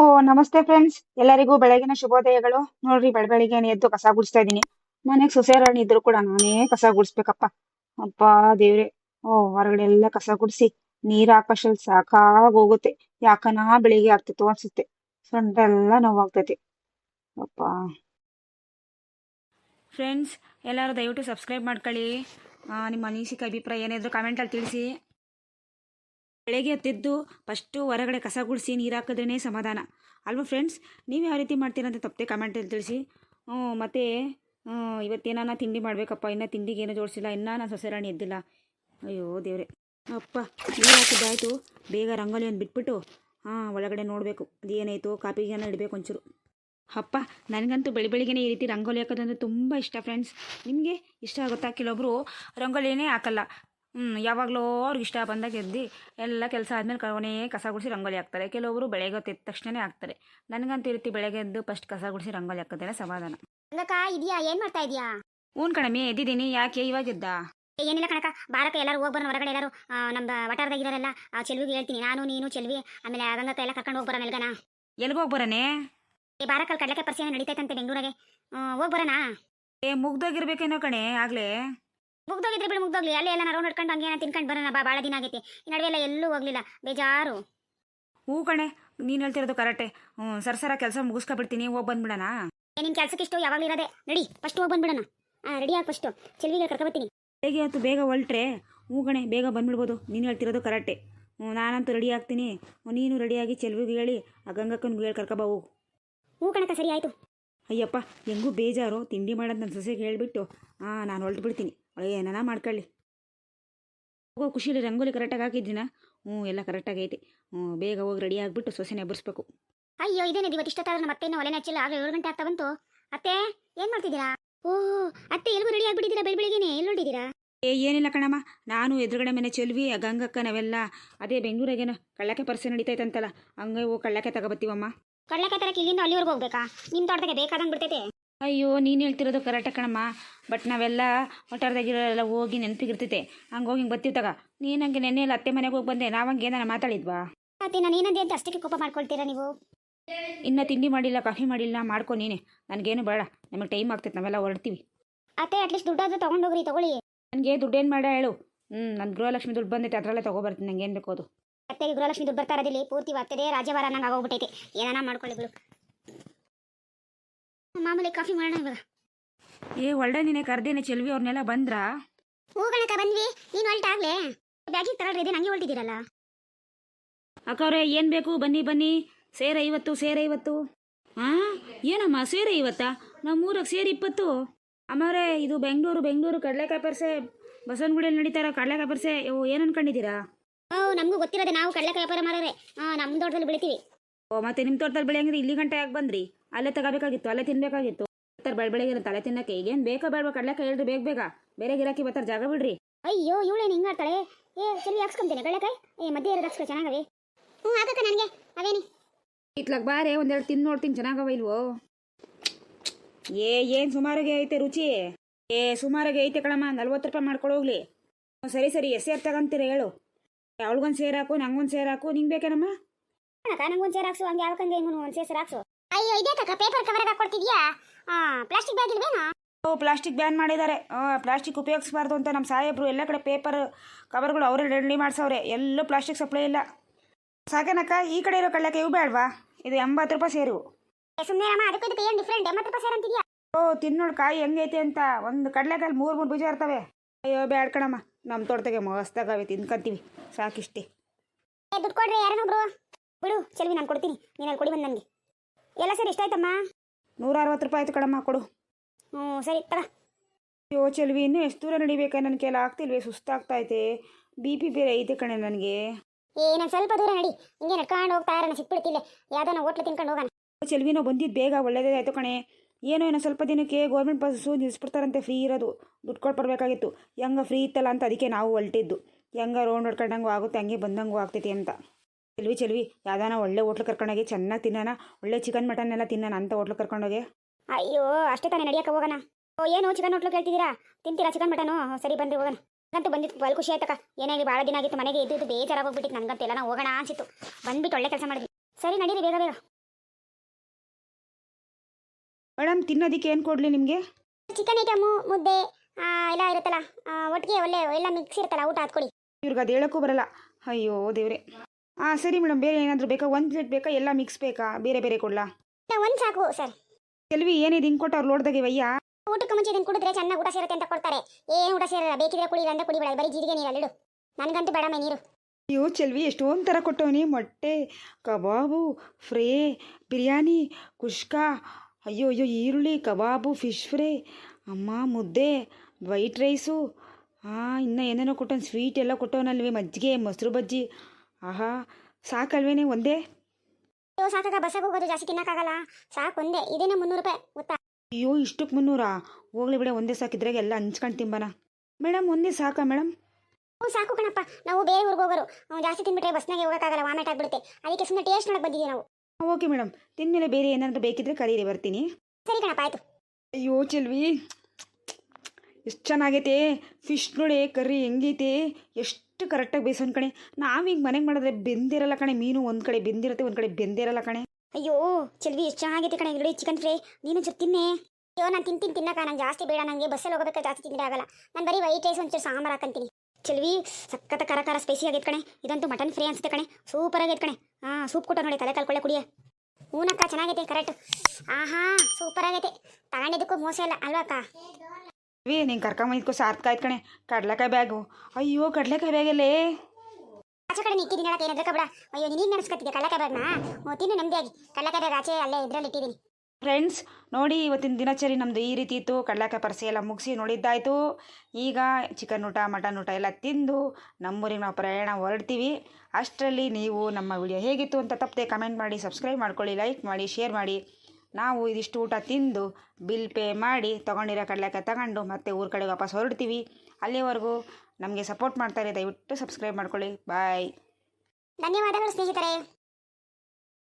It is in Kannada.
ಓ ನಮಸ್ತೆ ಫ್ರೆಂಡ್ಸ್ ಎಲ್ಲರಿಗೂ ಬೆಳಗಿನ ಶುಭೋದಯಗಳು. ನೋಡ್ರಿ ಬೆಳ ಬೆಳಿಗ್ಗೆ ಎದ್ದು ಕಸ ಗುಡಿಸ್ತಾ ಇದೀನಿ. ಮನೆಗ್ ಸೊಸೆರಾಣಿ ಇದ್ರು ಕೂಡ ನಾನೇ ಕಸ ಗುಡಿಸ್ಬೇಕಪ್ಪ. ಅಪ್ಪ ದೇವ್ರೆ. ಓ ಹೊರಗಡೆ ಎಲ್ಲ ಕಸ ಗುಡಿಸಿ ನೀರ್ ಆಕಾಶಲ್ ಸಾಕಾಗ್ ಹೋಗುತ್ತೆ. ಯಾಕನಾ ಬೆಳಿಗ್ಗೆ ಆಗ್ತಿತ್ತು ಅನ್ಸುತ್ತೆ ಸೊಂಟ ಎಲ್ಲ ನೋವಾಗ್ತೈತಿ. ಅಪ್ಪ ಫ್ರೆಂಡ್ಸ್ ಎಲ್ಲರೂ ದಯವಿಟ್ಟು ಸಬ್ಸ್ಕ್ರೈಬ್ ಮಾಡ್ಕೊಳ್ಳಿ. ನಿಮ್ಮ ಅನಿಸಿಕೆ, ಅಭಿಪ್ರಾಯ ಏನಿದ್ರು ಕಮೆಂಟಲ್ಲಿ ತಿಳಿಸಿ. ಬೆಳಗ್ಗೆ ಎತ್ತಿದ್ದು ಫಸ್ಟು ಹೊರಗಡೆ ಕಸ ಗುಡಿಸಿ ನೀರು ಹಾಕಿದ್ರೇ ಸಮಾಧಾನ. ಅಲ್ವಾ ಫ್ರೆಂಡ್ಸ್ ನೀವು ಯಾವ ರೀತಿ ಮಾಡ್ತೀರಂತ ತಪ್ಪದೆ ಕಮೆಂಟಲ್ಲಿ ತಿಳಿಸಿ. ಹ್ಞೂ, ಮತ್ತು ಇವತ್ತೇನಾನ ತಿಂಡಿ ಮಾಡಬೇಕಪ್ಪ, ಇನ್ನೂ ತಿಂಡಿಗೆ ಏನೂ ಜೋಡಿಸಿಲ್ಲ, ಇನ್ನೂ ನಾನು ಸೊಸೆರಾಣಿ ಎದ್ದಿಲ್ಲ. ಅಯ್ಯೋ ದೇವ್ರೆ. ಅಪ್ಪ, ನೀರು ಹಾಕಿದ್ದಾಯಿತು ಬೇಗ ರಂಗೋಲಿ ಒಂದು ಬಿಟ್ಬಿಟ್ಟು, ಹಾಂ, ಒಳಗಡೆ ನೋಡಬೇಕು. ಅದೇನಾಯಿತು ಕಾಪಿಗೆ ಇಡಬೇಕು ಒಂಚೂರು. ಅಪ್ಪ, ನನಗಂತೂ ಬೆಳಿ ಬೆಳಿಗ್ಗೆನೇ ಈ ರೀತಿ ರಂಗೋಲಿ ಹಾಕೋದಂದ್ರೆ ತುಂಬ ಇಷ್ಟ ಫ್ರೆಂಡ್ಸ್ ನಿಮಗೆ ಇಷ್ಟ ಆಗುತ್ತಾ? ಕೆಲವೊಬ್ಬರು ರಂಗೋಲಿನೇ ಹಾಕಲ್ಲ. ಹ್ಞೂ ಯಾವಾಗಲೂ ಅವ್ರಿಗೆ ಇಷ್ಟ ಬಂದಾಗ ಎದ್ದು ಎಲ್ಲ ಕೆಲಸ ಆದಮೇಲೆ ಕೊನೆ ಕಸ ಗುಡಿಸಿ ರಂಗೋಲಿ ಹಾಕ್ತಾರೆ. ಕೆಲವೊಬ್ಬರು ಬೆಳಗ್ಗೆ ಹೊತ್ತಿದ್ದ ತಕ್ಷಣನೇ ತಕ್ಷಣವೇ ಹಾಕ್ತಾರೆ. ನನಗಂತೂ ಇರುತ್ತೆ ರೀತಿ ಬೆಳಗ್ಗೆ ಎದ್ದು ಫಸ್ಟ್ ಕಸ ಗುಡಿಸಿ ರಂಗೋಲಿ ಹಾಕೋದೇನೆ ಸಮಾಧಾನ. ಹಂಗಕ್ಕ ಇದೆಯಾ? ಏನ್ ಮಾಡ್ತಾ ಇದೀಯಾ? ಹ್ಞೂ ಕಣಮಿ ಎದ್ದಿದ್ದೀನಿ. ಯಾಕೆ ಇವಾಗ ಇದ್ದ ಏನಿಲ್ಲ ಕಣಕ ಬಾರಕ ಎಲ್ಲರೂ ಹೋಗಿ ಬರೋಣ ಹೊರಗಡೆ ಎಲ್ಲರೂ. ನಮ್ಮ ವಟಾರದಾಗ ಇರೋರೆಲ್ಲ ಆ, ಚೆಲ್ವಿಗೆ ಹೇಳ್ತೀನಿ. ನಾನು ನೀನು ಚೆಲ್ವಿ ಆಮೇಲೆ ಗಂಗಕ್ಕ ಎಲ್ಲ ಕರ್ಕೊಂಡು ಹೋಗಿ ಬರೋಣ ಎಲ್ಗನ? ಎಲ್ಗೆ ಹೋಗಿ ಬರೋನೆ ಈ ಬಾರಕಲ್ ಕಡ್ಲೆಕಾಯಿ ಪರಿಚಯ ನಡೀತೈತಂತೆ ಬೆಂಗಳೂರಾಗೆ. ಹೋಗಿ ಬರೋಣ? ಏ ಮುಗ್ದೋಗಿರ್ಬೇಕೇನೋ ಕಣೆ ಆಗಲೇ. ಮುಗ್ದೋಗಿದ್ರೆ ಬಿಡು ಮುಗ್ದೋಗ್ಲಿ. ಅಲ್ಲೇ ಎಲ್ಲ ನಾವು ನಡ್ಕೊಂಡು ಹಂಗೇನ ತಿನ್ಕೊಂಡು ಬರೋಣ. ಬಾ ಭಾಳ ದಿನ ಆಗೈತಿ. ಈ ನಡುವೆ ಎಲ್ಲ ಎಲ್ಲೂ ಹೋಗ್ಲಿಲ್ಲ. ಬೇಜಾರು. ಹೂ ಕಣೆ ನೀನು ಹೇಳ್ತಿರೋದು ಕರೆಕ್ಟೆ ಹ್ಞೂ ಸರಸರ ಕೆಲಸ ಮುಗಿಸ್ಕೊಬಿಡ್ತೀನಿ ಹೋಗಿ ಬಂದ್ಬಿಡೋಣ. ಏ ನಿನ್ ಕೆಲ್ಸಕ್ಕೆ ಇಷ್ಟು ಯಾವಾಗಲೂ ಇರೋದೆ. ನಡಿ ಫಸ್ಟ್ ಹೋಗಿ ಬಂದ್ಬಿಡೋಣ. ರೆಡಿ ಆಗಿ ಫಸ್ಟು ಚೆಲ್ವಿಗೆ ಕರ್ಕೊಬತ್ತೀನಿ. ಹೇಗೆ ಅಂತೂ ಬೇಗ ಹೊಲ್ಟ್ರೆ? ಹೂ ಕಣೆ ಬೇಗ ಬಂದ್ಬಿಡ್ಬೋದು. ನೀನು ಹೇಳ್ತಿರೋದು ಕರೆಕ್ಟೆ ಹ್ಞೂ ನಾನಂತೂ ರೆಡಿ ಆಗ್ತೀನಿ. ನೀನು ರೆಡಿಯಾಗಿ ಚೆಲ್ವಿಗೆ ಹೇಳಿ ಆ ಗಂಗಕ್ಕನಿಗೆ ಹೇಳಿ ಕರ್ಕೊಬಾ ಹೋಗು. ಹೂ ಕಣಕ ಸರಿ ಆಯಿತು. ಅಯ್ಯಪ್ಪ ಹೆಂಗೂ ಬೇಜಾರು. ತಿಂಡಿ ಮಾಡೋದು ನನ್ನ ಸೊಸೆಗೆ ಹೇಳಿಬಿಟ್ಟು ಹಾಂ ನಾನು ಹೊರಟು ಬಿಡ್ತೀನಿ ಏನಾನ ಮಾಡ್ಕೊಳ್ಳಿ. ಹೋಗೋ ಖುಷಿಲಿ ರಂಗೋಲಿ ಕರೆಕ್ಟಾಗಿ ಹಾಕಿದ್ದೀನ. ಹ್ಞೂ ಎಲ್ಲ ಕರೆಕ್ಟಾಗಿ ಐತೆ. ಹ್ಞೂ ಬೇಗ ಹೋಗಿ ರೆಡಿ ಆಗಿಬಿಟ್ಟು ಸೊಸೆನ ಎಬ್ಬರಿಸ್ಬೇಕು ಅಯ್ಯೋ ಇದೇನಿದೆ ಇವತ್ತು ಇಷ್ಟೊತ್ತಾದ್ರೆ ನಮ್ಮ ಅತ್ತೆನೂ ಒಲೆನೇ ಹಚ್ಚಿಲ್ಲ ಆಗಲೇ ಏಳು ಗಂಟೆ ಆಗ್ತಾ ಬಂತು. ಅತ್ತೆ ಏನು ಮಾಡ್ತಿದ್ದೀರಾ? ಓಹ್ ಅತ್ತೆ ಎಲ್ಗೂ ರೆಡಿ ಆಗಿಬಿಟ್ಟಿದ್ದೀರಾ ಬೆಳ್ ಬೆಳಿಗ್ಗೆನೆ ಎಲ್ಲಿ ನೋಡಿದ್ದೀರಾ? ಏ ಏನಿಲ್ಲ ಕಣಮ್ಮ. ನಾನು ಎದುರುಗಡೆ ಮನೆ ಚೆಲ್ವಿ ಆ ಗಂಗಕ್ಕ ನಾವೆಲ್ಲ. ಅದೇ ಬೆಂಗಳೂರಿಗೇನು ಕಳ್ಳಕ್ಕೆ ಪರಿಸೆ ನಡೀತೈತಂತಲ್ಲ. ಹಂಗೆ ಹೋಗಿ ಕಳ್ಳಕ್ಕೆ ತಗೋಬತ್ತೀವಮ್ಮ. ಕಳ್ಳಕ್ಕೆ ತರಕ್ಕೆ ಇಲ್ಲಿಂದ ಅಲ್ಲಿವರೆಗೆ ಹೋಗ್ಬೇಕಾ? ನಿಮ್ಮ ತೋಟದಾಗೆ ಬೇಕಾದಂಗೆ ಬಿಡ್ತೈತೆ. ಅಯ್ಯೋ ನೀನು ಹೇಳ್ತಿರೋದು ಕರೆಕ್ಟ ಕಣಮ್ಮ. ಬಟ್ ನಾವೆಲ್ಲ ಒಟ್ಟಾರ್ದಾಗಿರೋರೆಲ್ಲ ಹೋಗಿ ನೆನಪಿಗಿರ್ತೈತೆ ಹಂಗೆ ಹೋಗಿ ಹಿಂಗೆ ಬರ್ತೀವಿ ತಗ. ನೀನು ಹಂಗೆ ನೆನ್ನೆ ಎಲ್ಲ ಅತ್ತೆ ಮನೆಗೆ ಹೋಗಿ ಬಂದೆ. ನಾವು ಹಂಗೆ ಏನಾರ ಮಾತಾಡಿದ್ವಾ? ಅತ್ತೆ ನಾನು ಏನಂದೆ ಅಂತ ಅಷ್ಟಕ್ಕೆ ಕೋಪ ಮಾಡ್ಕೊಳ್ತೀರಾ ನೀವು? ಇನ್ನು ತಿಂಡಿ ಮಾಡಿಲ್ಲ ಕಾಫಿ ಮಾಡಿಲ್ಲ ಮಾಡ್ಕೊ ನೀನೆ. ನನಗೇನು ಬೇಡ. ನಮಗೆ ಟೈಮ್ ಆಗ್ತೈತೆ ನಾವೆಲ್ಲ ಹೊರಡ್ತೀವಿ. ಅತ್ತೆ ಅಟ್ಲೀಸ್ಟ್ ದುಡ್ಡಾದ್ರೂ ತೊಗೊಂಡೋಗ್ರಿ ತಗೊಳ್ಳಿ. ನನಗೆ ದುಡ್ಡೇನು ಬೇಡ ಹೇಳು. ಹ್ಞೂ ನನ್ನ ಗೃಹಲಕ್ಷ್ಮಿ ದುಡ್ಡು ಬಂದೈತೆ ಅದರಲ್ಲೇ ತೊಗೊಬರ್ತೀನಿ. ನಂಗೆ ಏನು ಬೇಕು ಅದು. ಅತ್ತೆಗೆ ಗೃಹಲಕ್ಷ್ಮಿ ದುಡ್ಡು ಬರ್ತಾ ಇರೋದಿಲ್ಲ ಪೂರ್ತಿ ಅತ್ತೆದೇ ರಾಜ್ಯಭಾರ ನಂಗೆ ಆಗೋಗ್ಬಿಟ್ಟೈತೆ. ಏನಾನ ಮಾಡ್ಕೊಳ್ಳಿ ಬಿಡು. ಮಾಮೂಲಿ ಕಾಫಿ ಮಾಡೋಣ ಇವಾಗ. ಏ ಒಳ್ಳೆ ನೀನೆ ಕರ್ದೇನೆ ಚೆಲ್ವಿ ಅವ್ರನ್ನೆಲ್ಲ ಬಂದ್ರಾ? ಹೋಗಣಕ್ಕ ಬಂದ್ವಿ. ನೀನು ಹೊಲ್ಟಾಗ್ಲೇ ಬ್ಯಾಗಿಗೆ ತಗೊಳ್ರಿ ಇದೆ ನಂಗೆ ಹೊಲ್ಟಿದ್ದೀರಲ್ಲ? ಅಕ್ಕವ್ರೆ ಏನು ಬೇಕು? ಬನ್ನಿ ಬನ್ನಿ. ಸೇರೆ ಐವತ್ತು ಸೇರೆ ಐವತ್ತು. ಹಾಂ ಏನಮ್ಮ ಸೇರೆ ಇವತ್ತಾ ನಮ್ಮೂರಾಗ ಸೇರಿ ಇಪ್ಪತ್ತು. ಅಮ್ಮವ್ರೆ ಇದು ಬೆಂಗಳೂರು ಬೆಂಗಳೂರು ಕಡಲೆಕಾಯಿ ಪರ್ಸೆ ಬಸವನಗುಡಿಯಲ್ಲಿ ನಡೀತಾರ ಕಡಲೆಕಾಯಿ ಪರ್ಸೆ ಇವು ಏನು ಅನ್ಕೊಂಡಿದ್ದೀರಾ? ಓ ನಮಗೂ ಗೊತ್ತಿರೋದೆ ನಾವು ಕಡಲೆಕಾಯಿ ವ್ಯಾಪಾರ ಮಾಡೋರೆ. ಹಾಂ ನಮ್ಮ ತೋಟದಲ್ಲಿ ಬೆಳಿತೀವಿ. ಓ ಮತ್ತೆ ನಿಮ್ಮ ತೋಟದಲ್ಲಿ ಬೆಳೆಯಂಗಿದ್ರೆ ಇಲ್ಲಿ ಗಂಟೆ ಯಾಕೆ ಬಂದ್ರಿ? ಅಲ್ಲೇ ತಗೋಬೇಕಾಗಿತ್ತು ಅಲ್ಲೇ ತಿನ್ಬೇಕಾಗಿತ್ತು. ಬರ್ತಾರೆ ಬೆಳ ಬೆಳಗ್ಗೆ ತಲೆ ತಿನ್ನಕ್ಕೆ. ಈಗೇನು ಬೇಕಾ ಬೇಡ ಕಡಲೆಕಾಯಿ ಹೇಳ್ರಿ ಬೇಗ ಬೇಗ. ಬೇರೆ ಗಿರಾಕಿ ಬರ್ತಾರೆ ಜಾಗ ಬಿಡ್ರಿ. ಅಯ್ಯೋ ಇವಳೇನು ಹಿಂಗಾಡ್ತಾಳೆ ಏ ಸರಿ ಹಾಕ್ಸ್ಕೊಂತೇನೆ ಕಡಲೆಕಾಯಿ ಏ ಮಧ್ಯೆ ಇರೋದು ಹಾಕ್ಸ್ಕೊ ಚೆನ್ನಾಗವೆ. ಹ್ಞೂ ಹಾಕಕ್ಕ ನನಗೆ. ಅವೇನಿ ಇತ್ಲಾಗ ಬಾರೆ ಒಂದೆರಡು ತಿಂದು ನೋಡ್ತೀನಿ ಚೆನ್ನಾಗವ ಇಲ್ವೋ? ಏ ಏನು ಸುಮಾರಾಗೆ ಐತೆ ರುಚಿ? ಏ ಸುಮಾರಾಗೆ ಐತೆ ಕಣಮ್ಮ ನಲ್ವತ್ತು ರೂಪಾಯಿ ಮಾಡ್ಕೊಳೋಗ್ಲಿ ಸರಿ ಸರಿ ಎಸ್ ಸೇರ್ ತಗೊಂತೀರ ಹೇಳು. ಅವಳಿಗೊಂದು ಸೇರ್ ಹಾಕು ನಂಗೊಂದು ಸೇರ್ ಹಾಕು ನಿಂಗೆ ಬೇಕೇನಮ್ಮ? ನಂಗೊಂದು ಸೇರಾಕ್ಸು ಹಂಗೆ ಸೇರ್ ಹಾಕ್ಸು ಹಂಗೆ ಯಾವಕ್ಕಂಗೆ ಹೆಂಗೂ ಒಂದು ಸೇರ್ ಹಾಕ್ಸು. ಅಯ್ಯೋ ಇದೇ ಕಕ್ಕ ಪೇಪರ್ ಕವರ್ ಹಾಕೊಡ್ತಿದ್ಯಾ? ಆ ಪ್ಲಾಸ್ಟಿಕ್ ಬ್ಯಾಗ್ ಇಲ್ವೇನೋ? ಓ ಪ್ಲಾಸ್ಟಿಕ್ ಬ್ಯಾನ್ ಮಾಡಿದ್ದಾರೆ. ಪ್ಲಾಸ್ಟಿಕ್ ಉಪಯೋಗಿಸಬಾರ್ದು ಅಂತ ನಮ್ಮ ಸಾಹೇಬರು ಎಲ್ಲ ಕಡೆ ಪೇಪರ್ ಕವರ್ಗಳು ಅವರೇ ರೆಡಿ ಮಾಡಿಸೋರೆ ಎಲ್ಲೂ ಪ್ಲಾಸ್ಟಿಕ್ ಸಪ್ಲೈ ಇಲ್ಲ. ಸಾಕೇನಕ್ಕ ಈ ಕಡೆ ಇರೋ ಕಳ್ಳಕ್ಕೆ ಇವು ಬೇಡವಾ? ಇದು ಎಂಬತ್ತು ರೂಪಾಯಿ ಸೇರು. ಸುಮ್ಮನೆ ಅಮ್ಮ ಅದಕ್ಕೂ ಇದಕ್ಕೆ ಏನು ಡಿಫ್ರೆಂಟ್ ಎಂಬತ್ತು ರೂಪಾಯಿ ಸೇರ್ ಅಂತಿದ್ಯಾ? ಓ ತಿನ್ನೋಳು ಕಾಯಿ ಹೆಂಗೈತೆ ಅಂತ. ಒಂದು ಕಡಲೆಕಾಯಿ ಮೂರು ಮೂರು ಬೀಜ ಇರ್ತವೆ. ಅಯ್ಯೋ ಬೇಡ ಕಣಮ್ಮ. ನಮ್ಮ ತೋಟದಾಗೆ ಮಸ್ತಾಗವೆ ತಿನ್ಕಂತೀವಿ. ಸಾಕಿಷ್ಟೇ. ದುಡ್ಡು ಕೊಡ್ರಿ ಯಾರನ್ನೊಬ್ರು? ಬಿಡು ಚೆಲ್ವಿ ನಾನು ಕೊಡ್ತೀನಿ. ನೀನು ಅಲ್ಲಿ ಕೊಡಿ ಬಂದು ನನಗೆ. ಎಲ್ಲ ಸರಿ ಎಷ್ಟಾಯ್ತಮ್ಮ ನೂರ ಅರವತ್ತು ರೂಪಾಯಿ ಆಯ್ತು ಕಣಮ್ಮ ಕೊಡು. ಹ್ಞೂ ಸರಿ ತಗ. ಅಯ್ಯೋ ಚೆಲ್ವಿ ಇನ್ನೂ ಎಷ್ಟು ದೂರ ನಡಿಬೇಕಾ ನನ್ನ ಕೈಲಿ ಆಗ್ತಿಲ್ವೇ ಸುಸ್ತಾಗ್ತೈತೆ ಬಿ ಪಿ ಬೇರೆ ಐತೆ ಕಣೆ ನನಗೆ. ಏ ನಾನು ಸ್ವಲ್ಪ ದೂರ ನಡಿ. ಹಿಂಗೆ ನಡ್ಕೊಂಡು ಹೋಗ್ತಾ ಇರೋಣ ಸಿಕ್ಬಿಡ್ತಿಲ್ಲ. ಯಾವ್ದಾನ ಹೋಟ್ಲು ತಿನ್ಕೊಂಡು ಹೋಗೋಣ. ಚೆಲ್ವಿ ನಾವು ಬಂದಿದ್ದು ಬೇಗ ಒಳ್ಳೇದೇ ಆಯಿತು ಕಣೆ. ಏನೋ ಏನೋ ಸ್ವಲ್ಪ ದಿನಕ್ಕೆ ಗೌರ್ಮೆಂಟ್ ಬಸ್ಸು ನಿಲ್ಲಿಸ್ಬಿಡ್ತಾರಂತೆ ಫ್ರೀ ಇರೋದು. ದುಡ್ಡು ಕೊಡ್ಬರ್ಬೇಕಾಗಿತ್ತು ಹೆಂಗ ಫ್ರೀ ಇತ್ತಲ್ಲ ಅಂತ ಅದಕ್ಕೆ ನಾವು ಹೊಲ್ಟಿದ್ದು. ಹೆಂಗ ರೋಡ್ ನೋಡ್ಕೊಂಡಂಗೂ ಆಗುತ್ತೆ ಹಂಗೆ ಬಂದಂಗೂ ಆಗ್ತೈತಿ ಅಂತ. ಚೆಲ್ವಿ ಚೆಲ್ವಿ. ಯಾವ್ದಾನ ಒಳ್ಳೆ ಹೋಟ್ಲು ಕರ್ಕೊಂಡೋಗಿ ಚೆನ್ನಾಗಿ ತಿನ್ನೋಣ. ಒಳ್ಳೆ ಚಿಕನ್ ಮಟನ್ ಎಲ್ಲ ತಿನ್ನೋಣ ಅಂತ ಹೋಟ್ಲು ಕರ್ಕೊಂಡೋಗಿ. ಅಯ್ಯೋ ಅಷ್ಟೇ ತಾನೇ ನಡಿಯಕ್ಕೆ ಹೋಗೋಣ. ಓ ಏನು ಚಿಕನ್ ಹೋಟ್ಲು ಕೇಳ್ತಿದ್ದೀರಾ? ತಿಂತೀರಾ ಚಿಕನ್ ಮಟನು ಸರಿ ಬಂದು ಹೋಗೋಣ. ನನಗಂತೂ ಬಂದಿತ್ತು ಬಲ್ ಖುಷಿ ಆಯ್ತಕ್ಕ. ಏನಾಗಿ ಭಾಳ ದಿನ ಆಗಿತ್ತು ಮನೆಗೆ ಇದ್ದು ಬೇಜಾರಾಗೋಗ್ಬಿಟ್ಟಿತ್ತು. ನನಗಂತೂ ಎಲ್ಲ ನಾವು ಹೋಗೋಣ ಅನ್ಸಿತ್ತು. ಬಂದ್ಬಿಟ್ಟು ಒಳ್ಳೆ ಕೆಲಸ ಮಾಡಿದ್ವಿ. ಸರಿ ನಡೀರಿ ಬೇಗ ಬೇಗ. ಮೇಡಮ್ ತಿನ್ನೋದಕ್ಕೆ ಏನು ಕೊಡಲಿ ನಿಮಗೆ? ಚಿಕನ್ ಐಟಮು ಮುದ್ದೆ ಆ, ಎಲ್ಲ ಇರುತ್ತಲ್ಲ ಒಟ್ಟಿಗೆ ಒಳ್ಳೆ ಎಲ್ಲ ಮಿಕ್ಸ್ ಇರುತ್ತಲ್ಲ ಊಟ ಹಾಕ್ಕೊಡಿ ಇವ್ರಿಗೆ ಅದು ಹೇಳೋಕ್ಕೂ ಬರಲ್ಲ. ಅಯ್ಯೋ ದೇವ್ರೆ. ಹಾಂ ಸರಿ ಮೇಡಮ್ ಬೇರೆ ಏನಾದರೂ ಬೇಕಾ? ಒಂದು ಪ್ಲೇಟ್ ಬೇಕಾ? ಎಲ್ಲ ಮಿಕ್ಸ್ ಬೇಕಾ? ಬೇರೆ ಬೇರೆ ಕೊಡ್ಲಾ? ಒಂದು ಸಾಕು ಸರ್. ಕೆಲವಿ ಏನಿದೆ ಹಿಂಗೆ ಕೊಟ್ಟು ಅವ್ರು ಲೋಡ್ದಾಗೆ ವಯ್ಯ? ಊಟಕ್ಕೆ ಮುಂಚೆ ಇದನ್ನು ಕುಡಿದ್ರೆ ಚೆನ್ನಾಗಿ ಊಟ ಸೇರುತ್ತೆ ಅಂತ ಕೊಡ್ತಾರೆ. ಏನು ಊಟ ಸೇರಲ್ಲ ಬೇಕಿದ್ರೆ ಕುಡಿಲ್ಲ ಅಂದ್ರೆ ಕುಡಿಬೇಡ ಬರೀ ಜೀರಿಗೆ ನೀರು ಇಡು. ನನಗಂತೂ ಬೇಡ ಮೈ ನೀರು. ಅಯ್ಯೋ ಚೆಲ್ವಿ ಎಷ್ಟೊಂದು ಥರ ಕೊಟ್ಟವನಿ. ಮೊಟ್ಟೆ ಕಬಾಬು ಫ್ರೇ ಬಿರಿಯಾನಿ ಕುಷ್ಕಾ. ಅಯ್ಯೋ ಅಯ್ಯೋ ಈರುಳ್ಳಿ ಕಬಾಬು ಫಿಶ್ ಫ್ರೈ ಅಮ್ಮ ಮುದ್ದೆ ವೈಟ್ ರೈಸು. ಹಾಂ ಇನ್ನೂ ಏನೇನೋ ಕೊಟ್ಟವನು. ಸ್ವೀಟ್ ಎಲ್ಲ ಕೊಟ್ಟವನಲ್ವೇ ಮಜ್ಜಿಗೆ ಮೊಸರು ಬಜ್ಜಿ. ಆಹಾ ಸಾಕಲ್ವೇನೆ ಒಂದೇ? ಅಯ್ಯೋ ಸಾಕಾಗ ಬಸ್ಸಾಗ ಹೋಗೋದು ಜಾಸ್ತಿ ತಿನ್ನಕ್ಕಾಗಲ್ಲ. ಸಾಕು ಒಂದೇ. ಇದೇನೆ ಮುನ್ನೂರು ರೂಪಾಯಿ? ಗೊತ್ತಾ? ಅಯ್ಯೋ ಇಷ್ಟಕ್ಕೆ ಮುನ್ನೂರಾ? ಹೋಗ್ಲಿ ಬಿಡ ಒಂದೇ ಸಾಕಿದ್ರೆ ಎಲ್ಲ ಹಂಚ್ಕೊಂಡು ತಿಂಬನ. ಮೇಡಮ್ ಒಂದೇ ಸಾಕಾ ಮೇಡಮ್ ಹ್ಞೂ ಸಾಕು ಕಣಪ್ಪ. ನಾವು ಬೇರೆ ಊರಿಗೆ ಹೋಗೋರು. ಜಾಸ್ತಿ ತಿನ್ಬಿಟ್ರೆ ಬಸ್ನಾಗೆ ಹೋಗೋಕ್ಕಾಗಲ್ಲ ವಾಮಿಟ್ ಆಗ್ಬಿಡುತ್ತೆ. ಅದಕ್ಕೆ ಸುಮ್ಮನೆ ಟೇಸ್ಟ್ ನೋಡಕ್ಕೆ ಬಂದಿದ್ದೀವಿ ನಾವು. ಓಕೆ ಮೇಡಮ್ ತಿಂದಮೇಲೆ ಬೇರೆ ಏನಾದರೂ ಬೇಕಿದ್ರೆ ಕರೀರಿ ಬರ್ತೀನಿ. ಸರಿ ಕಣಪ್ಪ ಆಯಿತು. ಅಯ್ಯೋ ಚೆಲ್ವಿ. ಎಷ್ಟು ಚೆನ್ನಾಗೈತೆ? ಫಿಶ್ ನೋಡಿ ಕರ್ರಿ ಹೆಂಗೈತೆ? ಎಷ್ಟು ಕರೆಕ್ಟಾಗಿ ಬೇಯಿಸೋನ್ ಕಣೆ. ನಾವೀಗ ಮನೆಗೆ ಮಾಡಿದ್ರೆ ಬೆಂದಿರಲ್ಲ ಕಣೆ ಮೀನು. ಒಂದು ಕಡೆ ಬೆಂದಿರತ್ತೆ, ಒಂದು ಕಡೆ ಬೆಂದಿರಲ್ಲ ಕಣೆ. ಅಯ್ಯೋ, ಚೆಲ್ವಿ ಎಷ್ಟು ಚೆನ್ನಾಗೈತೆ ಕಣೆ ನೋಡಿ ಚಿಕನ್ ಫ್ರೈ ನೀನು ಜೊತೆ ತಿನ್ನೆ. ಅಯ್ಯೋ, ನಾನು ತಿಂತೀನಿ ತಿನ್ನಕ ನಂಗೆ ಜಾಸ್ತಿ ಬೇಡ. ನನಗೆ ಬಸ್ಸಲ್ಲಿ ಹೋಗೋದಕ್ಕೆ ಜಾಸ್ತಿ ತಿಂದರೆ ಆಗಲ್ಲ. ನಾನು ಬರೀ ವೈಟ್ ರೈಸ್ ಒಂಚೂರು ಸಾಂಬಾರು ಹಾಕಂತೀನಿ. ಚೆಲ್ವಿ, ಸಖತ್ ಖಾರ ಖಾರ ಸ್ಪೈಸಿ ಆಗೈತೆ ಕಣೆ. ಇದಂತೂ ಮಟನ್ ಫ್ರೈ ಅನ್ಸುತ್ತೆ ಕಣೆ. ಸೂಪರ್ ಆಗೈತೆ ಕಣೆ. ಹಾಂ ಸೂಪ್ ಕೊಟ್ಟ ನೋಡಿ, ತಲೆ ಕಲ್ಕೊಳ್ಳೆ ಕುಡಿಯ. ಹೂನಕ್ಕ, ಚೆನ್ನಾಗೈತೆ ಕರೆಕ್ಟ್ ಆಹಾ ಸೂಪರ್ ಆಗೈತೆ. ತಗೊಂಡಿದ್ದಕ್ಕೂ ಮೋಸ ಇಲ್ಲ ಅಲ್ವಾ ಅಕ್ಕ? ವಿ ನೀನು ಕರ್ಕೊಂಬಂದಿದ್ಕೋ ಸಾರ್ಥಕ ಆಯ್ತು ಕಣೆ. ಕಡ್ಲೆಕಾಯಿ ಬ್ಯಾಗು. ಅಯ್ಯೋ ಕಡ್ಲೆಕಾಯಿ ಬ್ಯಾಗಲ್ಲೇ ಆಚೆ ಕಡೆ ಇಟ್ಟಿದ್ದೀನಿ ಹೇಳಕ್ಕೆ ಏನಾದ್ರೆ ಕಬಡ ಬಿಡ. ಅಯ್ಯೋ ನೀನು ನೆನೆಸ್ಕೊತಿದ್ದೆ ಕಡಲೆಕಾಯಿ ಬ್ಯಾಗ್ನ? ತಿನ್ನು ನೆಮ್ಮದಿಯಾಗಿ ಕಡಲೆಕಾಯಿ ಬ್ಯಾಗ್ ಆಚೆ ಅಲ್ಲೇ ಇದ್ರಲ್ಲಿ ಇಟ್ಟಿದ್ದೀನಿ ಫ್ರೆಂಡ್ಸ್ ನೋಡಿ ಇವತ್ತಿನ ದಿನಚರಿ ನಮ್ಮದು ಈ ರೀತಿ ಇತ್ತು. ಕಡಲೆಕಾಯಿ ಪರಿಸೆ ಎಲ್ಲ ಮುಗಿಸಿ ನೋಡಿದ್ದಾಯಿತು. ಈಗ ಚಿಕನ್ ಊಟ ಮಟನ್ ಊಟ ಎಲ್ಲ ತಿಂದು ನಮ್ಮೂರಿಗೆ ನಾವು ಪ್ರಯಾಣ ಹೊರಡ್ತೀವಿ. ಅಷ್ಟರಲ್ಲಿ ನೀವು ನಮ್ಮ ವಿಡಿಯೋ ಹೇಗಿತ್ತು ಅಂತ ತಪ್ಪದೆ ಕಮೆಂಟ್ ಮಾಡಿ ಸಬ್ಸ್ಕ್ರೈಬ್ ಮಾಡ್ಕೊಳ್ಳಿ ಲೈಕ್ ಮಾಡಿ ಶೇರ್ ಮಾಡಿ. ನಾವು ಇದಿಷ್ಟು ಊಟ ತಿಂದು ಬಿಲ್ ಪೇ ಮಾಡಿ ತೊಗೊಂಡಿರೋ ಕಡಲೆಕಾಯಿ ತಗೊಂಡು ಮತ್ತೆ ಊರ ಕಡೆ ವಾಪಸ್ ಹೊರಡ್ತೀವಿ. ಅಲ್ಲಿವರೆಗೂ ನಮಗೆ ಸಪೋರ್ಟ್ ಮಾಡ್ತಾರೆ, ದಯವಿಟ್ಟು ಸಬ್ಸ್ಕ್ರೈಬ್ ಮಾಡ್ಕೊಳ್ಳಿ. ಬಾಯ್ ಧನ್ಯವಾದಗಳು ಸ್ನೇಹಿತರೆ.